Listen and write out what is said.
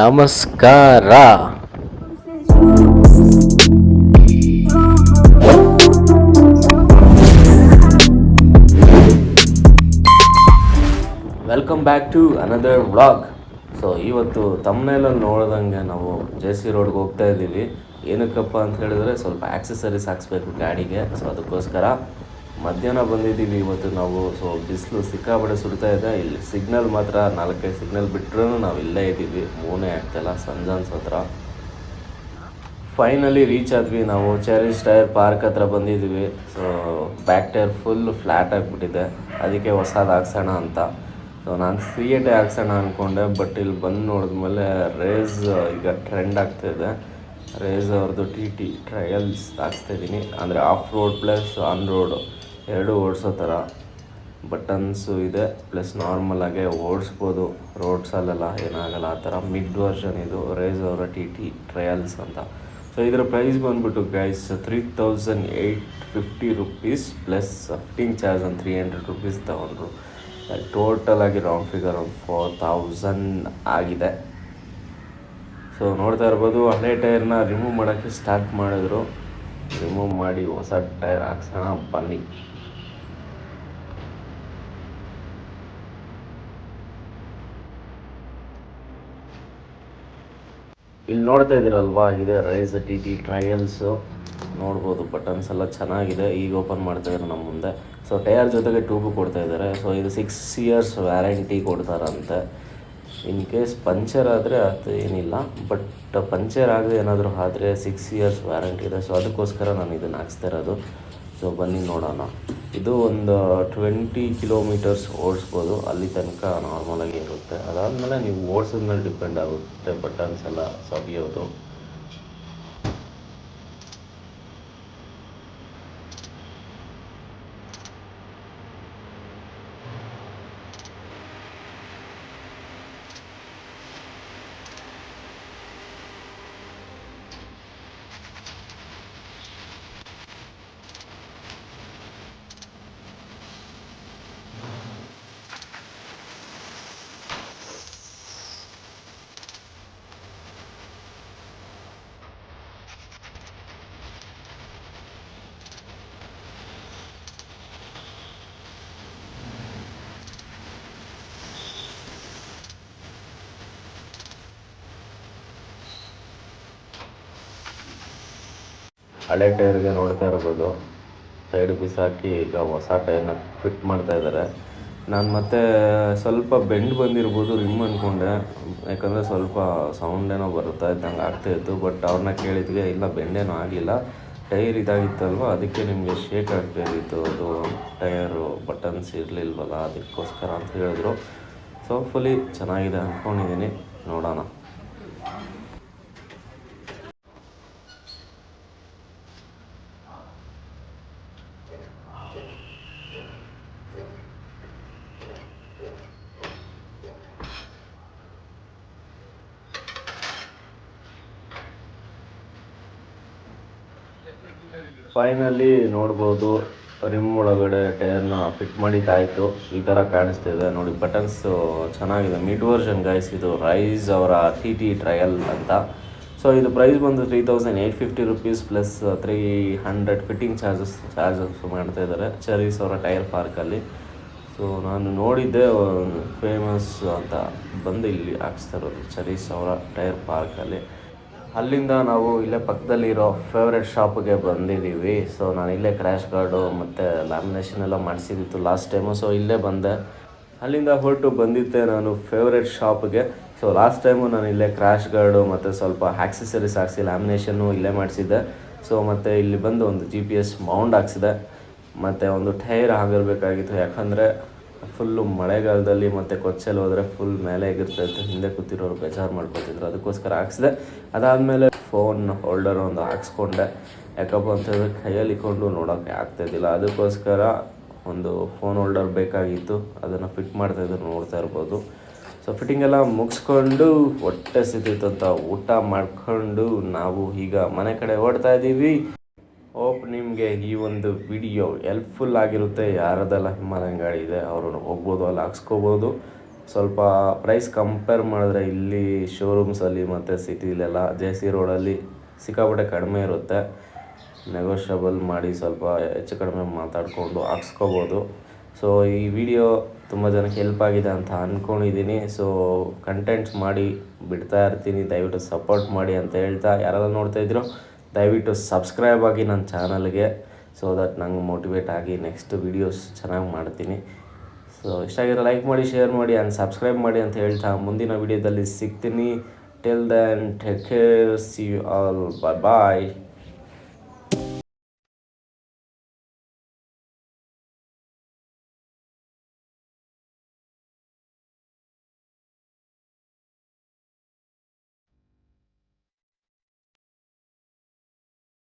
ನಮಸ್ಕಾರ. Welcome back to another vlog so ಇವತ್ತು ತಮ್ಮನೇಲಲ್ಲಿ ನೋಡ್ದಂಗೆ ನಾವು ಜೆ ಸಿ ರೋಡ್ಗೆ ಹೋಗ್ತಾ ಇದ್ದೀವಿ. ಏನಕ್ಕಪ್ಪ ಅಂತ ಹೇಳಿದ್ರೆ ಸ್ವಲ್ಪ ಆಕ್ಸೆಸರೀಸ್ ಹಾಕ್ಸ್ಬೇಕು ಗಾಡಿಗೆ. ಸೊ ಅದಕ್ಕೋಸ್ಕರ ಮಧ್ಯಾಹ್ನ ಬಂದಿದ್ದೀವಿ ಇವತ್ತು ನಾವು ಸೊ ಬಿಸಿಲು ಸಿಕ್ಕಾಪಟ್ಟೆ ಸುಡ್ತಾ ಇದೆ. ಇಲ್ಲಿ ಸಿಗ್ನಲ್ ಮಾತ್ರ ನಾಲ್ಕೈದು ಸಿಗ್ನಲ್ ಬಿಟ್ಟರೂ ನಾವು ಇಲ್ಲೇ ಇದ್ದೀವಿ. ಮೂನೇ ಆಗ್ತಾಯಿಲ್ಲ ಸಂಜಾನ್ಸ್ ಹತ್ರ. ಫೈನಲಿ ರೀಚ್ ಆದ್ವಿ ನಾವು. ಚೆರಿಸ್ ಟೈರ್ ಪಾರ್ಕ್ ಹತ್ರ ಬಂದಿದ್ವಿ so back tyre full flat ಆಗಿಬಿಟ್ಟಿದೆ. ಅದಕ್ಕೆ ಹೊಸದು ಹಾಕ್ಸೋಣ ಅಂತ. ಸೊ ನಾನು ಸಿ ಎ ಟೈ ಹಾಕ್ಸೋಣ ಅಂದ್ಕೊಂಡೆ ಬಟ್ ಇಲ್ಲಿ ಬಂದು ನೋಡಿದ್ಮೇಲೆ ರೇಸ್ ಈಗ ಟ್ರೆಂಡ್ ಆಗ್ತಾಯಿದೆ ರೇಸ್ ಅವ್ರದ್ದು ಟಿ ಟಿ ಟ್ರಯಲ್ಸ್ ಹಾಕ್ಸ್ತಾ ಇದ್ದೀನಿ. ಅಂದರೆ off road plus on road ಎರಡೂ ಓಡಿಸೋ ಥರ ಬಟನ್ಸು ಇದೆ. ಪ್ಲಸ್ ನಾರ್ಮಲಾಗೆ ಓಡಿಸ್ಬೋದು. ರೋಡ್ಸಲ್ಲೆಲ್ಲ ಏನಾಗಲ್ಲ ಆ ಥರ ಮಿಡ್ ವರ್ಷನ್ ಇದು ರೇಸ್ ಅವರ ಟಿ ಟಿ ಟ್ರಯಲ್ಸ್ ಅಂತ. ಸೊ ಇದರ ಪ್ರೈಸ್ ಬಂದುಬಿಟ್ಟು guys three thousand eight fifty rupees plus fitting charge ಒಂದು ತ್ರೀ ಹಂಡ್ರೆಡ್ ರುಪೀಸ್ ತೊಗೊಂಡ್ರು. ಟೋಟಲ್ ಆಗಿ ರೌಂಡ್ ಫಿಗರ್ ಒಂದು ಫೋರ್ ತೌಸಂಡ್ ಆಗಿದೆ. ಸೊ ನೋಡ್ತಾ ಇರ್ಬೋದು ಹಳೆ ಟೈರ್ನ ರಿಮೂವ್ ಮಾಡೋಕ್ಕೆ ಸ್ಟಾರ್ಟ್ ಮಾಡಿದ್ರು. ರಿಮೂವ್ ಮಾಡಿ ಹೊಸ ಟೈರ್ ಹಾಕ್ಸೋಣ, ಬನ್ನಿ. ಇಲ್ಲಿ ನೋಡ್ತಾ ಇದ್ದೀರಲ್ವಾ, ಇದೆ ರೈಸ್ ಟಿ ಟಿ ಟ್ರಯಲ್ಸು ನೋಡ್ಬೋದು ಬಟನ್ಸ್ ಎಲ್ಲ ಚೆನ್ನಾಗಿದೆ. ಈಗ ಓಪನ್ ಮಾಡ್ತಾ ಇದ್ದಾರೆ ನಮ್ಮ ಮುಂದೆ. ಸೊ ಟೈರ್ ಜೊತೆಗೆ ಟ್ಯೂಬು ಕೊಡ್ತಾ ಇದ್ದಾರೆ. ಸೊ ಇದು ಸಿಕ್ಸ್ ಇಯರ್ಸ್ ವ್ಯಾರಂಟಿ ಕೊಡ್ತಾರಂತೆ. ಇನ್ ಕೇಸ್ ಪಂಚರ್ ಆದರೆ ಅದು ಏನಿಲ್ಲ ಬಟ್ ಪಂಚರ್ ಆಗದೆ ಏನಾದರೂ ಆದರೆ ಸಿಕ್ಸ್ ಇಯರ್ಸ್ ವ್ಯಾರಂಟಿ ಇದೆ. ಸೊ ಅದಕ್ಕೋಸ್ಕರ ನಾನು ಇದನ್ನು ಹಾಕ್ಸ್ತಾ ಇರೋದು. ಸೊ ಬನ್ನಿ ನೋಡೋಣ. ಇದು ಒಂದು ಟ್ವೆಂಟಿ ಕಿಲೋಮೀಟರ್ಸ್ ಓಡಿಸ್ಬೋದು. ಅಲ್ಲಿ ತನಕ ನಾರ್ಮಲಾಗಿ ಇರುತ್ತೆ. ಅದಾದಮೇಲೆ ನೀವು ಓಡಿಸೋದ್ಮೇಲೆ ಡಿಪೆಂಡ್ ಆಗುತ್ತೆ. ಬಟನ್ಸ್ ಎಲ್ಲ ಸವಿಯೋದು. ಹಳೆ ಟೈರ್ಗೆ ನೋಡ್ತಾ ಇರ್ಬೋದು. ಸೈಡ್ ಪೀಸ್ ಹಾಕಿ ಈಗ ಹೊಸ ಟೈರ್ನ ಫಿಟ್ ಮಾಡ್ತಾ ಇದ್ದಾರೆ. ನಾನು ಮತ್ತೆ ಸ್ವಲ್ಪ ಬೆಂಡ್ ಬಂದಿರ್ಬೋದು ರಿಮ್ ಅಂದ್ಕೊಂಡೆ ಯಾಕಂದರೆ ಸ್ವಲ್ಪ ಸೌಂಡ್ ಏನೋ ಬರುತ್ತಾ ಇದ್ದಂಗೆ ಆಗ್ತಾ ಇತ್ತು. ಬಟ್ ಅವ್ರನ್ನ ಕೇಳಿದ್ವಿ, ಇಲ್ಲ ಬೆಂಡೇನೂ ಆಗಲಿಲ್ಲ ಟೈರ್ ಇದಾಗಿತ್ತಲ್ವ? ಅದಕ್ಕೆ ನಿಮಗೆ ಶೇಕ್ ಆಗ್ತಾಯಿತ್ತು ಅದು ಟೈರು ಬಟನ್ಸ್ ಇರಲಿಲ್ವಲ್ಲ, ಅದಕ್ಕೋಸ್ಕರ ಅಂತ ಹೇಳಿದ್ರು. ಸೊ ಫುಲಿ ಚೆನ್ನಾಗಿದೆ ಅಂದ್ಕೊಂಡಿದ್ದೀನಿ ನೋಡೋಣ. ಫೈನಲಿ ನೋಡ್ಬೋದು. ರಿಮ್ ಒಳಗಡೆ ಟೈರ್ನ ಫಿಟ್ ಮಾಡಿದ್ದಾಯಿತು. ಈ ಥರ ಕಾಣಿಸ್ತಿದೆ. ನೋಡಿ ಬಟನ್ಸ್ ಚೆನ್ನಾಗಿದೆ. ಮಿಡ್ ವರ್ಷನ್ ಗೈಸ್ ಇದು ರೈಸ್ ಅವರ ಟಿ ಟಿ ಟ್ರಯಲ್ ಅಂತ. ಸೊ ಇದು ಪ್ರೈಸ್ ಬಂದು three thousand eight fifty rupees plus three hundred fitting charges charges ಮಾಡ್ತಾ ಇದ್ದಾರೆ ಚರೀಸ್ ಅವರ ಟೈರ್ ಪಾರ್ಕಲ್ಲಿ ಸೊ ನಾನು ನೋಡಿದ್ದೆ ಫೇಮಸ್ ಅಂತ ಬಂದು ಇಲ್ಲಿ ಹಾಕ್ಸ್ತಾ ಇರೋದು ಚರೀಸ್ ಅವರ ಟೈರ್ ಪಾರ್ಕಲ್ಲಿ ಅಲ್ಲಿಂದ ನಾವು ಇಲ್ಲೇ ಪಕ್ಕದಲ್ಲಿರೋ ಫೇವ್ರೆಟ್ ಶಾಪ್ಗೆ ಬಂದಿದ್ದೀವಿ. ಸೊ ನಾನು ಇಲ್ಲೇ ಕ್ರ್ಯಾಶ್ ಗಾರ್ಡು ಮತ್ತು ಲ್ಯಾಮಿನೇಷನ್ ಎಲ್ಲ ಮಾಡಿಸಿದ್ದಿತ್ತು ಲಾಸ್ಟ್ ಟೈಮು ಸೊ ಇಲ್ಲೇ ಬಂದೆ. ಅಲ್ಲಿಂದ ಹೊರಟು ಬಂದಿದ್ದೆ ನಾನು ಫೇವ್ರೆಟ್ ಶಾಪ್ಗೆ ಸೊ ಲಾಸ್ಟ್ ಟೈಮು ನಾನು ಇಲ್ಲೇ ಕ್ರ್ಯಾಶ್ ಗಾರ್ಡು ಮತ್ತು ಸ್ವಲ್ಪ ಆ್ಯಕ್ಸೆಸರೀಸ್ ಹಾಕ್ಸಿ ಲ್ಯಾಮಿನೇಷನ್ನು ಇಲ್ಲೇ ಮಾಡಿಸಿದ್ದೆ. ಸೊ ಮತ್ತು ಇಲ್ಲಿ ಬಂದು ಒಂದು ಜಿ ಪಿ ಎಸ್ ಮೌಂಡ್ ಹಾಕ್ಸಿದೆ. ಮತ್ತು ಒಂದು ಟೈರ್ ಆಗಿರಬೇಕಾಗಿತ್ತು ಯಾಕಂದರೆ ಫುಲ್ಲು ಮಳೆಗಾಲದಲ್ಲಿ ಮತ್ತು ಕೊಚ್ಚಲ್ಲಿ ಹೋದರೆ ಫುಲ್ ಮೇಲೆ ಎಗಿರ್ತೈತೆ ಹಿಂದೆ ಕೂತಿರೋರು ಬೇಜಾರು ಮಾಡ್ಕೊತಿದ್ರು. ಅದಕ್ಕೋಸ್ಕರ ಹಾಕ್ಸಿದೆ. ಅದಾದಮೇಲೆ ಫೋನ್ ಹೋಲ್ಡರ್ ಒಂದು ಹಾಕ್ಸ್ಕೊಂಡೆ. ಯಾಕಪ್ಪ ಅಂತಂದರೆ ಕೈಯಲ್ಲಿ ಇಕೊಂಡು ನೋಡೋಕ್ಕೆ ಆಗ್ತಾಯಿದ್ದಿಲ್ಲ ಅದಕ್ಕೋಸ್ಕರ ಒಂದು ಫೋನ್ ಹೋಲ್ಡರ್ ಬೇಕಾಗಿತ್ತು. ಅದನ್ನು ಫಿಟ್ ಮಾಡ್ತಾಯಿದ್ರು ನೋಡ್ತಾ ಇರ್ಬೋದು. ಸೊ ಫಿಟ್ಟಿಂಗ್ ಎಲ್ಲ ಮುಗಿಸ್ಕೊಂಡು ಹೊಟ್ಟೆ ಸಿದ್ದಿತ್ತು ಊಟ ಮಾಡಿಕೊಂಡು ನಾವು ಈಗ ಮನೆ ಕಡೆ ಓಡ್ತಾ ಇದ್ದೀವಿ. ಹೋಪ್ ನಿಮಗೆ ಈ ಒಂದು ವಿಡಿಯೋ ಹೆಲ್ಪ್ಫುಲ್ ಆಗಿರುತ್ತೆ. ಯಾರದೆಲ್ಲ ಹಿಮಾಲಯನ್ ಇದೆ ಅವರು ಹೋಗ್ಬೋದು, ಅಲ್ಲಿ ಹಾಕ್ಸ್ಕೋಬೋದು. ಸ್ವಲ್ಪ ಪ್ರೈಸ್ ಕಂಪೇರ್ ಮಾಡಿದ್ರೆ ಇಲ್ಲಿ ಶೋರೂಮ್ಸಲ್ಲಿ ಮತ್ತು ಸಿಟಿಲೆಲ್ಲ ಜೆ ಸಿ ರೋಡಲ್ಲಿ ಸಿಕ್ಕಾಪಟ್ಟೆ ಕಡಿಮೆ ಇರುತ್ತೆ. ನೆಗೋಷಿಯಬಲ್ ಮಾಡಿ ಸ್ವಲ್ಪ ಹೆಚ್ಚು ಕಡಿಮೆ ಮಾತಾಡಿಕೊಂಡು ಹಾಕ್ಸ್ಕೋಬೋದು. ಸೊ ಈ ವಿಡಿಯೋ ತುಂಬ ಜನಕ್ಕೆ ಹೆಲ್ಪ್ ಆಗಿದೆ ಅಂತ ಅಂದ್ಕೊಂಡಿದ್ದೀನಿ ಸೊ ಕಂಟೆಂಟ್ಸ್ ಮಾಡಿ ಬಿಡ್ತಾ ಇರ್ತೀನಿ. ದಯವಿಟ್ಟು ಸಪೋರ್ಟ್ ಮಾಡಿ ಅಂತ ಹೇಳ್ತಾ ಯಾರೆಲ್ಲ ನೋಡ್ತಾ ದಯವಿಟ್ಟು ಸಬ್ಸ್ಕ್ರೈಬ್ ಆಗಿ ನನ್ನ ಚಾನಲ್ಗೆ ಸೊ ದಟ್ ನಂಗೆ ಮೋಟಿವೇಟ್ ಆಗಿ ನೆಕ್ಸ್ಟ್ ವೀಡಿಯೋಸ್ ಚೆನ್ನಾಗಿ ಮಾಡ್ತೀನಿ. ಸೊ ಇಷ್ಟ ಆಗಿರೋ ಲೈಕ್ ಮಾಡಿ ಶೇರ್ ಮಾಡಿ ಆ್ಯಂಡ್ ಸಬ್ಸ್ಕ್ರೈಬ್ ಮಾಡಿ ಅಂತ ಹೇಳ್ತಾ ಮುಂದಿನ ವಿಡಿಯೋದಲ್ಲಿ ಸಿಗ್ತೀನಿ. Till then take care see you all bye bye